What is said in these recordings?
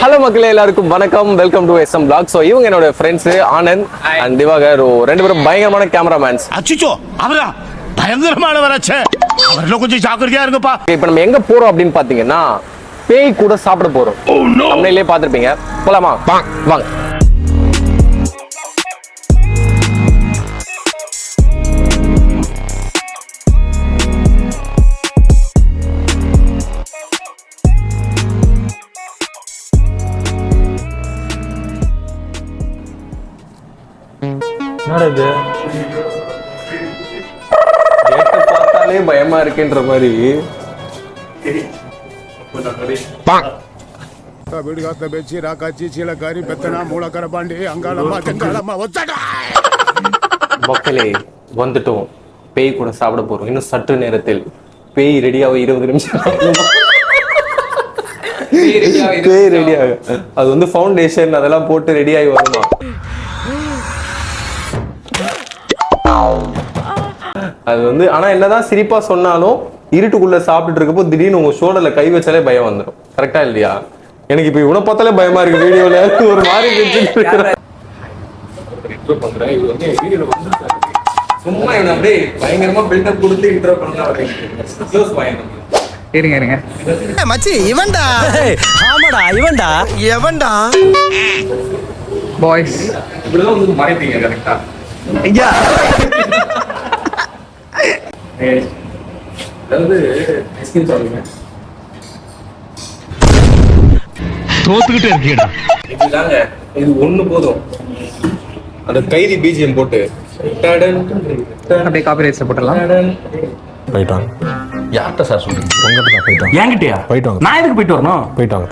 Hello மக்களே எல்லாருக்கும் வணக்கம். Welcome to S M blog so இவங்க என்னோட ஃப்ரெண்ட்ஸ் ஆனந்த் அண்ட் திவாகர். ரெண்டு பேரும் பயங்கரமான கேமராமேன்ஸ் அச்சுச்சோ அவரா? பயங்கரமானவராச்சே. அவர்ல கொஞ்சம் ஜாக்கிரதையா இருங்கப்பா. இப்போ நம்ம எங்க போறோம் அப்படின்னு பாத்தீங்கன்னா பேய் கூட சாப்பிட போறோம். நம்மளே பார்த்திருப்பீங்க. போலாமா? வாங்க. பார்த்தாலே பயமா இருக்குன்ற மாதிரி. வீடு பேச்சு ராக்காச்சி சீலக்காரி பெத்தனா மூலக்கரபாண்டி அங்காளம்மா தெங்காளம்மா ஒத்தடா! மக்களே வந்துட்டோம். பேய் கூட சாப்பிட போறோம். இன்னும் சற்று நேரத்தில். பேய் ரெடியாக இருபது நிமிஷம் பேய் ரெடியாக அது வந்து ஃபவுண்டேஷன் அதெல்லாம் போட்டு ரெடியாகி வருமா? அது வந்து ஆனா என்னதான் சிரிப்பா சொன்னாலும் இருட்டுக்குள்ள சாப்பிட்டுட்டு இருக்கப்போ திடீர்னு உங்க ஷோல்டர்ல கை வச்சாலே பயம் வந்துடும் கரெக்டா இல்லையா? எனக்கு இப்ப இவனை பார்த்தாலே பயமா இருக்கு வீடியோல. ஒரு மாதிரி சும்மா இவன் அப்படியே பயங்கரமா பில்டப் கொடுத்து இன்ட்ரோ பண்றான் க்ளோஸ் பயங்கரம் இருங்க இருங்க. மச்சி இவன்டா. ஆமாடா இவன்டா. எவன்டா? பாய்ஸ் இப்படிதான் வந்து மறைப்பீங்க கரெக்டா ஐயா. அதாவது தோத்துக்கிட்டே இருக்கீடா இதுதாங்க இது ஒண்ணு போதும். அந்த கைதி பிஜிஎம் போட்டு டடன், டடன், அப்படியே காப்பி ரைட்ஸ்ல போட்டுடலாம். போயிட்டாங்க யார்கிட்ட சார் சொல்றீங்க? உங்ககிட்ட போயிட்டாங்க என்கிட்டயா? போயிட்டு வாங்க. நான் எதுக்கு போயிட்டு வரணும்? போயிட்டாங்க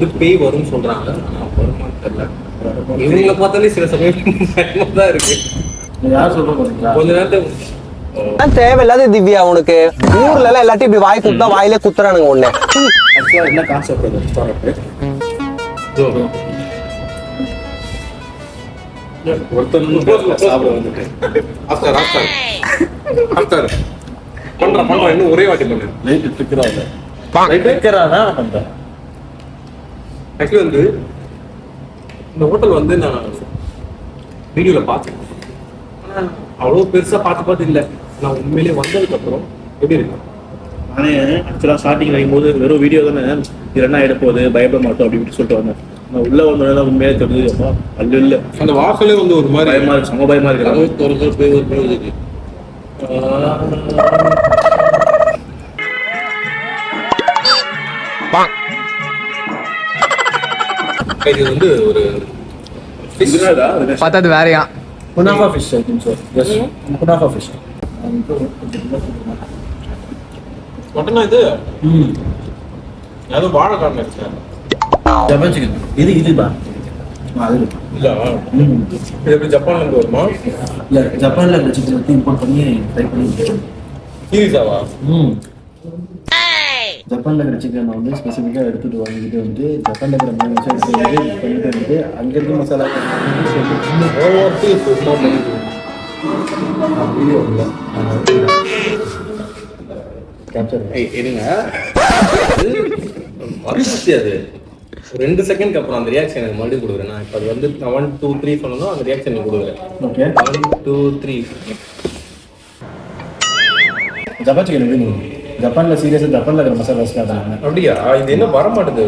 ஒரு பேய் வரும்னு சொல்றாங்க. ஆனா வருமான்னு தெரியல. இவங்களை பார்த்தாலே சில சமயம் தான் இருக்கு. கொஞ்ச அதான் தேவையில்லாத திவ்யா உனக்கு ஊர்ல எல்லாம் எல்லாத்தையும் இப்படி வாய் குத்தா வாயிலே குத்துறானுங்க உன்னை. என்ன கான்செப்ட் சாப்பிட வந்துட்டு. After after. ஆஃப்டர். பண்றேன் பண்றேன் இன்னும் ஒரே வாட்டி பண்ணு. லைட் இருக்கிறாங்க ரைட்டு இருக்கிறானா பண்றேன் ஆக்சுவலி வந்து இந்த ஹோட்டல் வந்து நான் வீடியோல பார்த்தேன். ஆனா அவ்வளோ பெருசா பார்த்து பார்த்து இல்லை. நான் உண்மையிலேயே வந்ததுக்கு அப்புறம் எப்படி இருக்கு? நானே ஆக்சுவலா ஸ்டார்டிங் வைக்கும்போது வெறும் வீடியோ தானே இது என்ன ஆயிட போகுது பயப்பட மாட்டோம் அப்படி இப்படி சொல்லிட்டு வந்தேன். நான் உள்ள வந்தோடனே உண்மையே தெரிஞ்சது அப்பா அல்ல இல்ல. அந்த வாசலே வந்து ஒரு மாதிரி பயமா இருக்கு செம பயமா இருக்கு. போய் ஒரு போய் இது வந்து ஒரு அது பார்த்தா அது வேறையா? Kunafa fish I think so yes kunafa fish மட்டனா இது? ஏதோ வாழைக்காரன் இருக்கு. ஜப்பான் சிக்கன் இது இதுபா அது இல்ல இது எப்படி ஜப்பான்ல இருந்து வருமா? இல்ல ஜப்பான்ல இந்த சிக்கன் வந்து இம்போர்ட் பண்ணி ட்ரை பண்ணி சீரியஸாவா ம். ஜப்பான்ல இருக்கிற சிக்கன் வந்து ஸ்பெசிஃபிக்காக எடுத்துட்டு வாங்கிட்டு வந்து ஜப்பான்ல இருக்கிற மூணு விஷயம் எடுத்து வந்து பண்ணிட்டு வந்து அங்க இருக்க மசாலா வீடியோ இல்லை கேப்சர் இருங்க மறந்துச்சு அது. ரெண்டு செகண்ட்க்கு அப்புறம் அந்த ரியாக்ஷன் எனக்கு மறுபடியும் கொடுக்குறேன். நான் இப்போ அது வந்து ஒன் டூ த்ரீ சொன்னோம் அந்த ரியாக்ஷன் கொடுக்குறேன். Okay one two three Japan chicken எப்படி? ஜப்பான்ல சீரியஸாக ஜப்பான்ல இருக்கிற மசாலாஸ் தான் அப்படியா? இது என்ன வர மாட்டுது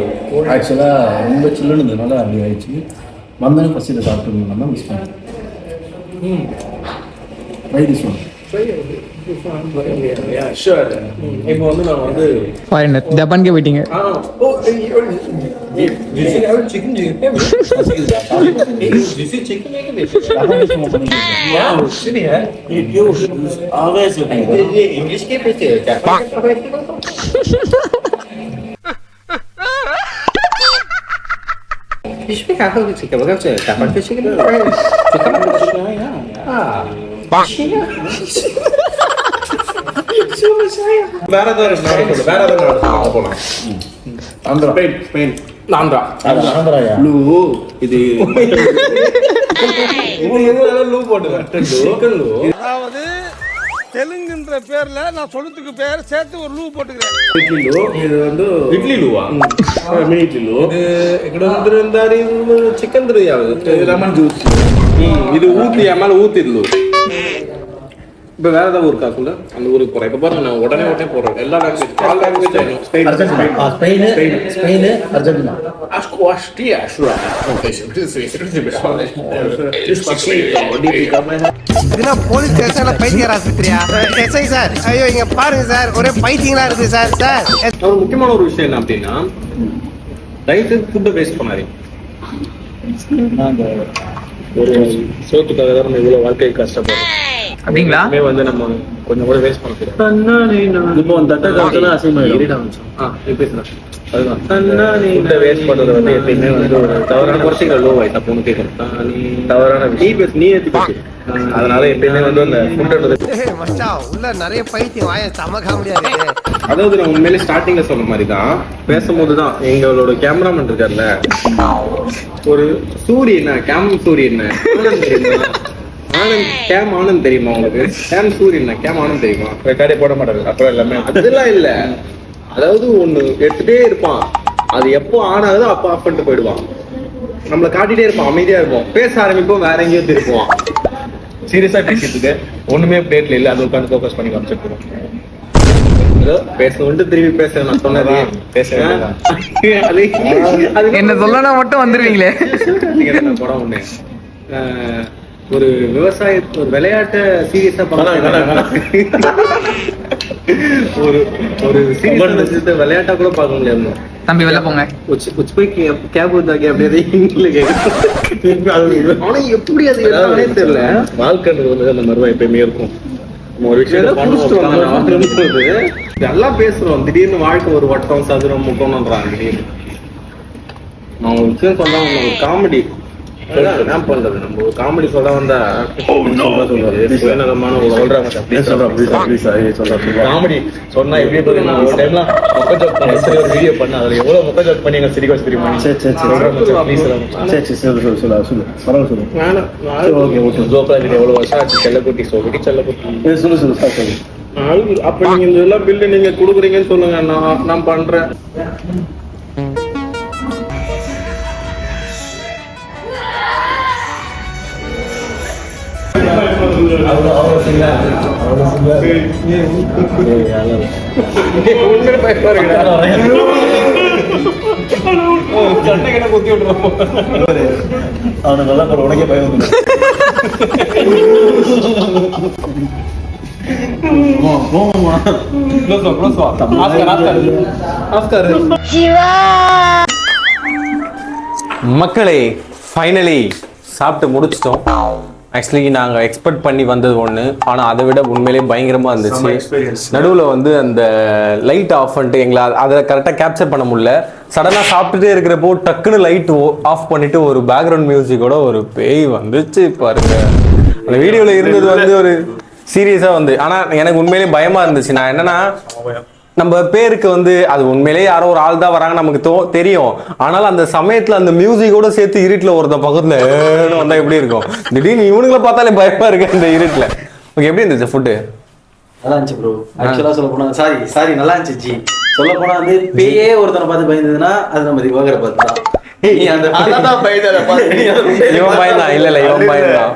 ஆக்சுவலாக ரொம்ப சில்லுன்னு இருந்ததுனால அப்படி ஆயிடுச்சு. வந்தோடனே ஃபஸ்ட் இதை சாப்பிட்டு தான் மிஸ் பண்ணேன் ரைட் இஸ் ஒன் இப்போ வந்து நான் வந்து ஜப்பான்கே போயிட்டீங்க. Düzgün öyle çekim diyor. Nasıl gideceğim? Düzgün çekim ne gibi? Ya şimdi ya. Yok. Ağlayasın. İngiliz GPT. Bak. Hiçbir kanka bir çekim. Bakalım çekim. Kapak bir çekim. Çekim. Ha. Bak. Solo saya. Vera dari Maroko, Vera dari Maroko. Andra, pen, pen. நான் தான் அது ஆந்திராயா லூ இது லூ போட்டுவேன் chicken லூ அதாவது தெலுங்குன்ற பேர்ல நான் சொன்னதுக்கு பேர் சேர்த்து ஒரு லூ போட்டுக்கிறேன் இட்லி லோ இது வந்து இட்லி லூவா மினி இட்லி லோ இது ఇక్కడ ఉందరి చికెన్ இது லெமன் ஜூஸ் இது ஊத்தி என் மேல ஊத்திடலு இப்ப வேற ஏதாவது ஊருக்கா சொல்ல? அந்த ஊருக்கு போறேன். இப்ப பாருங்க நான் உடனே உடனே போறேன். எல்லா language all language Spain Argentina Spain Spain Argentina இதுனா போலீஸ் ஸ்டேஷன்ல பைத்தியர் ஆஸ்பத்திரியா எஸ்ஐ சார். ஐயோ இங்க பாருங்க சார். ஒரே பைத்தியங்களா இருக்கு சார். சார். ஒரு முக்கியமான ஒரு விஷயம் என்ன அப்படின்னா ரைட்டு ஃபுட்டை வேஸ்ட் பண்ணாதீங்க. நாங்க ஒரு சோத்துக்காக தான் நம்ம இவ்வளவு வாழ்க்கை கஷ்டப்படுறோம். அப்படிங்களா? வந்து நம்ம கொஞ்சம் கூட வேஸ்ட் பண்ண இப்போ அந்த தட்டை பேசுறேன் அதுதான். ஃபுட்டை வேஸ்ட் பண்றது வந்து எப்பயுமே வந்து ஒரு தவறான குறைச்சிக்கிற லோ ஆயிட்டா பொண்ணு கேட்கறேன் தவறான நீ பேசு நீ ஏத்தி பேசு. அதனால எப்பயுமே வந்து அந்த மச்சான் உள்ள நிறைய பைத்தியம் வாய செம காமெடியா இருக்கு. அதாவது நான் உண்மையிலே ஸ்டார்டிங்ல சொன்ன மாதிரி தான் பேசும்போது தான் எங்களோட கேமராமேன் இருக்கார்ல ஒரு சூரியன் கேம் சூரியன் ஆனந்த் கேம் ஆனந்த் தெரியுமா உங்களுக்கு? கேம் சூரியன் கேம் ஆனந்த் தெரியுமா? ரெக்கார்டே போட மாட்டாரு. அப்புறம் எல்லாமே அதெல்லாம் இல்ல. அதாவது ஒண்ணு எடுத்துட்டே இருப்பான். அது எப்போ ஆன் ஆகுதோ அப்போ ஆஃப் பண்ணிட்டு போயிடுவான். நம்மள காட்டிட்டே இருப்பான். அமைதியா இருப்போம். பேச ஆரம்பிப்போம் வேற எங்கேயோ திருப்புவான். சீரியஸா பேசிட்டு ஒண்ணுமே பிளேட்ல இல்ல. அது உட்காந்து ஃபோக்கஸ் பண்ணி ஏதோ பேசணும்ட்டு திரும்பி பேசுறேன். நான் சொன்னது. பேச வேண்டியதுதான். அது அது என்ன சொல்லனா மட்டும் வந்துருவீங்களே? படம் ஒண்ணு ஒரு விவசாய ஒரு விளையாட்ட சீரியஸா வேணாம், ஒரு ஒரு சீரியஸ் விளையாட்டா கூட பார்க்க முடியாது. தம்பி வெளில போங்க. உச்சி உச்சி போய் கேப் ஊத்தாக்கி அப்படியே ஆனா எப்படி அது தெரியல. வாழ்க்கைன்றது வந்து அந்த மாதிரி தான் எப்பயுமே இருக்கும். ஒரு வரும்போது நல்லா பேசுறோம். திடீர்னு வாழ்க்கை ஒரு வட்டம் சதுரம் முக்கம்ன்றாங்க திடீர்னு நான் ஒரு விஷயம் ஒரு காமெடி என்ன பண்றது. நம்ம ஒரு காமெடி சொல்ல வந்தா சொல்ல சொல்றது. சுயநலமான ஒரு சொல்றாங்க காமெடி சொன்னா எப்படி நான் ஒரு பண்ண வீடியோ பண்ண. அதுல எவ்வளவு மொக்க ஜோக் பண்ணி எங்க சிரிக்க வச்சு தெரியுமா? எவ்வளவு வருஷம் ஆச்சு? செல்லக்குட்டி சொல்லிட்டு செல்லக்குட்டி. சொல்லு சொல்லு சொல்லு. அப்ப நீங்க இந்த எல்லாம் பில்லு நீங்க குடுக்குறீங்கன்னு சொல்லுங்க. நான் நான் பண்றேன். உண்மையிலே குத்தி விட்டுறோம் அவனுக்கு நல்லா பாரு உனக்கே பயம் மக்களே ஃபைனலி சாப்பிட்டு முடிச்சிட்டோம். ஆக்சுவலி நாங்கள் எக்ஸ்பெக்ட் பண்ணி வந்தது ஒன்று ஆனால் அதை விட உண்மையிலேயே பயங்கரமாக இருந்துச்சு. நடுவில் வந்து அந்த லைட் ஆஃப் பண்ணிட்டு எங்களை அதை கரெக்டாக கேப்சர் பண்ண முடியல. சடனாக சாப்பிட்டுட்டே இருக்கிறப்போ டக்குன்னு லைட் ஆஃப் பண்ணிட்டு ஒரு பேக்ரவுண்ட் மியூசிக்கோட ஒரு பேய் வந்துச்சு பாருங்க. அந்த வீடியோவில் இருந்தது வந்து ஒரு சீரியஸாக வந்து ஆனால் எனக்கு உண்மையிலேயே பயமாக இருந்துச்சு. நான் என்னன்னா நம்ம பேருக்கு வந்து அது உண்மையிலேயே யாரோ ஒரு ஆள் தான் வராங்க நமக்கு தோ தெரியும். ஆனால் அந்த சமயத்துல அந்த மியூசிக்கோட சேர்த்து இருட்டுல ஒருத்தன் பக்கத்துல ஏன்னு வந்தா எப்படி இருக்கும்? திடீர்னு இவனுங்களை பார்த்தாலே பயமா இருக்கு அந்த இருட்டுல. ஓகே எப்படி இருந்துச்சு ஃபுட்டு நல்லா இருந்துச்சு ப்ரோ ஆக்சுவலா சொல்ல போனா சாரி சாரி நல்லா இருந்துச்சு ஜி. சொல்ல போனா வந்து பேயே ஒருத்தனை பார்த்து பயந்ததுன்னா அது நம்ம திவாகரை பார்த்து தான். இவன் பயந்தான். இல்ல இல்ல இவன் பயந்தான்.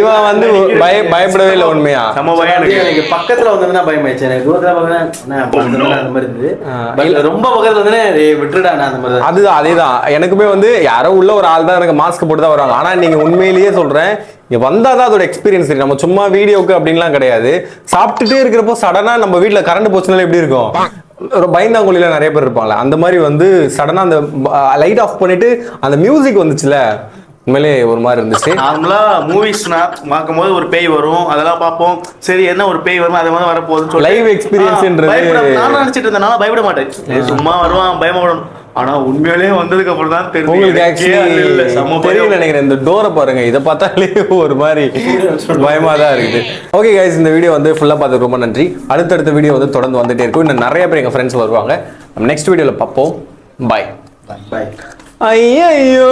இவன் வந்து பய பயப்படவே இல்லை உண்மையா? எனக்கு. பக்கத்துல வந்ததுன்னா பயமாயிடுச்சு எனக்கு தூரத்துல பாக்குறேன் அந்த மாதிரி இருந்தது. But ரொம்ப பக்கத்துல வந்தனே விட்டுடா நான் அந்த மாதிரி தான். அதுதான் அதேதான். எனக்குமே வந்து யாரோ உள்ள ஒரு ஆள் தான் எனக்கு மாஸ்க் போட்டு தான் வருவாங்க. ஆனா நீங்க உண்மையிலேயே சொல்றேன் இங்க வந்தாதான் அதோட எக்ஸ்பீரியன்ஸ் தெரியும். நம்ம சும்மா வீடியோக்கு அப்படின்லாம் கிடையாது. சாப்பிட்டுட்டே இருக்கிறப்போ சடனா நம்ம வீட்ல கரண்ட் போச்சுனால எப்படி இருக்கும்? ஒரு பயந்தாங்குழியில நிறைய பேர் இருப்பாங்களே அந்த மாதிரி வந்து சடனா அந்த லைட் ஆஃப் பண்ணிட்டு அந்த மியூசிக் வந்துச்சுல உண்மையிலே ஒரு மாதிரி இருந்துச்சு. நார்மலா மூவிஸ் பார்க்கும்போது ஒரு பேய் வரும். அதெல்லாம் பார்ப்போம். சரி என்ன ஒரு பேய் வரும் அது மாதிரி வரப்போகுதுன்னு சொல்லி Live experienceன்றது- நான் நினைச்சிட்டு இருந்தேன். நான் பயப்பட மாட்டேன். சும்மா வருவான் பயப்படணும் ஆனா உண்மையிலேயே வந்ததுக்கு அப்புறம் தான் தெரியும் உங்களுக்கு ஆக்சுவலி. தெரியும் நினைக்கிறேன். இந்த டோரை பாருங்க. இதை பார்த்தாலே ஒரு மாதிரி பயமா தான் இருக்குது. ஓகே கைஸ் இந்த வீடியோ வந்து ஃபுல்லா பார்த்து ரொம்ப நன்றி. அடுத்தடுத்த வீடியோ வந்து தொடர்ந்து வந்துட்டே இருக்கும். இன்னும் நிறைய பேர் எங்க ஃப்ரெண்ட்ஸ் வருவாங்க. நெக்ஸ்ட் வீடியோல பார்ப்போம். பாய் பாய் ஐயோ